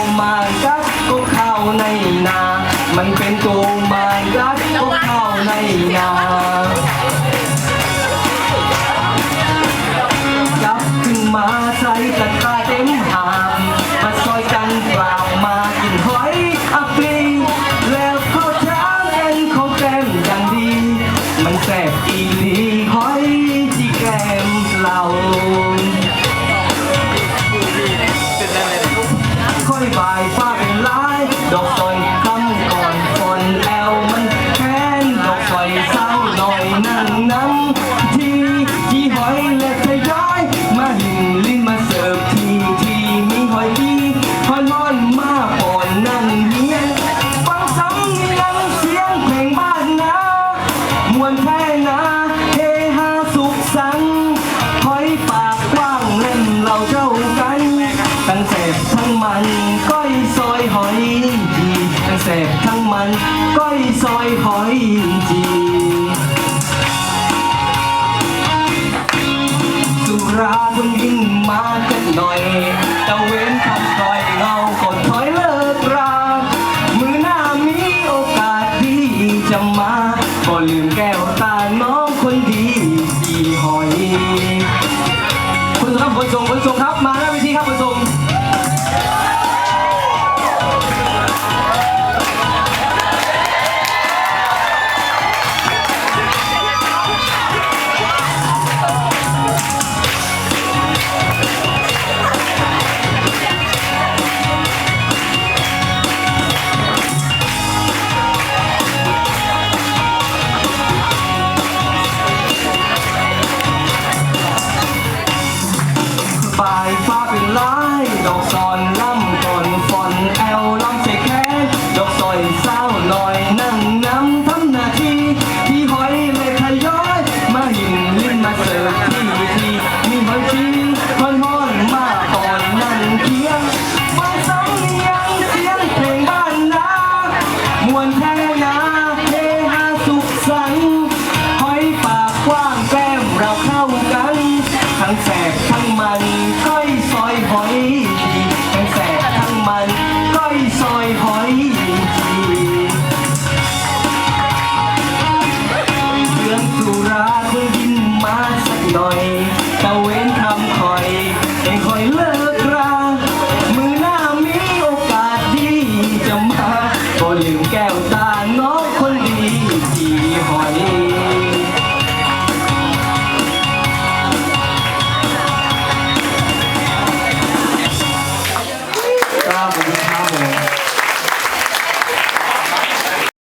ตมารยัดก็เข้าในนา มันเป็นตัวมารยัดก็เข้าในนาจับขึ้นมาใส่ตะกาเต็มหามมาซอยกันเปล่ามากินหอยอับปลีแล้วข้าวเช้าเย็นเขาแกล้มกันดี มันแสบอีหลีหอยที่แก้มเรา ค่อยบ่ายฟ้าเป็นลาย ดอกซอยตั้งก่อนฝนแอวมันแค้นดอกซอยเศร้าหน่อยนั่งน้ำทีที่หอยและทย้อย มาหินลิ้นมาเสิร์ฟทีทีมีหอยดีหอยม้อนมาปอนนั่นเฮียฟังซ้ำนี่ยังเสียงเพลงบ้านนะมวนแค่นะ บทั้งมันก้อยซอยหอยจีทั้งแสบทั้งมันก้อยซอยหอยจีสุราต้อยิ่งมากันหน่อยตะเวนทำซอยเงากดถอยเลิกรามือหน้ามีโอกาสที่จะมาก็ลืมแก้วตาน้องคนดีจีหอยคุณครับคนทงคนทรงครับมาายดอกซอนลำ Ho